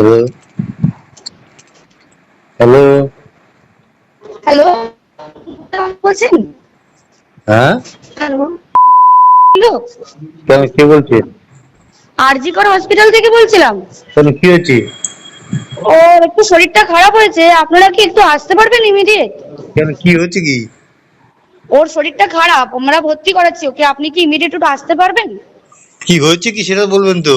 Hello hello hello বলছেন? হ্যাঁ? কেন কে বলছে? আরজি কর হসপিটাল থেকে বলছিলাম। কেন কি হয়েছে? ওর একটু শরীরটা খারাপ হয়েছে। আপনারা কি একটু আসতে পারবেন ইমিডিয়েট কেন কি হয়েছে কি? ওর শরীরটা খারাপ আমরা ভর্তি করাচ্ছি। ওকে আপনি কি ইমিডিয়েট একটু আসতে পারবেন? কি হয়েছে কি সেটা বলবেন তো।